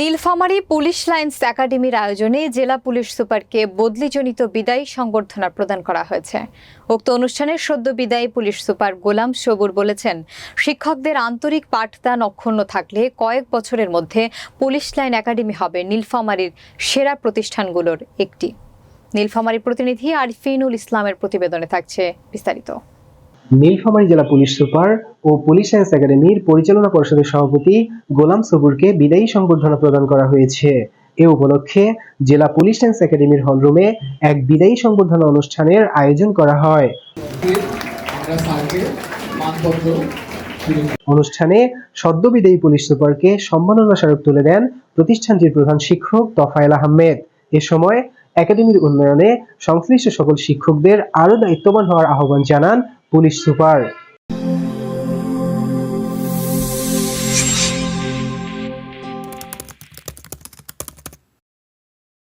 Nilphamari police lines একাডেমির আয়োজনে জেলা পুলিশ সুপারকে বদলিজনিত বিদায়ী সংবর্ধনা প্রদান করা হয়েছে। উক্ত অনুষ্ঠানে সদ্য বিদায়ী পুলিশ সুপার গোলাম সবুর বলেছেন, শিক্ষকদের আন্তরিক পাঠদান অক্ষুণ্ণ থাকলে কয়েক বছরের মধ্যে পুলিশ লাইন একাডেমি হবে নীলফামারীর সেরা প্রতিষ্ঠানগুলোর একটি। নীলফামারী প্রতিনিধি আরিফিনুল ইসলামের প্রতিবেদনে থাকছে বিস্তারিত। নীলফামারী জেলা পুলিশ সুপার ও পুলিশ সায়েন্স একাডেমির পরিচালনা পরিষদের সভাপতি গোলাম সবুরকে বিদায়ী সংবর্ধনা প্রদান করা হয়েছে। এ উপলক্ষে জেলা পুলিশ সায়েন্স একাডেমির হলরুমে এক বিদায়ী সংবর্ধনা অনুষ্ঠানের আয়োজন করা হয়। অনুষ্ঠানে সদ্য বিদায়ী পুলিশ সুপারকে সম্মাননা স্মারক তুলে দেন প্রতিষ্ঠানটির প্রধান শিক্ষক তফায়েল আহমেদ। এ সময় একাডেমির উন্নয়নে সংশ্লিষ্ট সকল শিক্ষকদের আরও দায়িত্ববান হওয়ার আহ্বান জানান পুলিশ সুপার।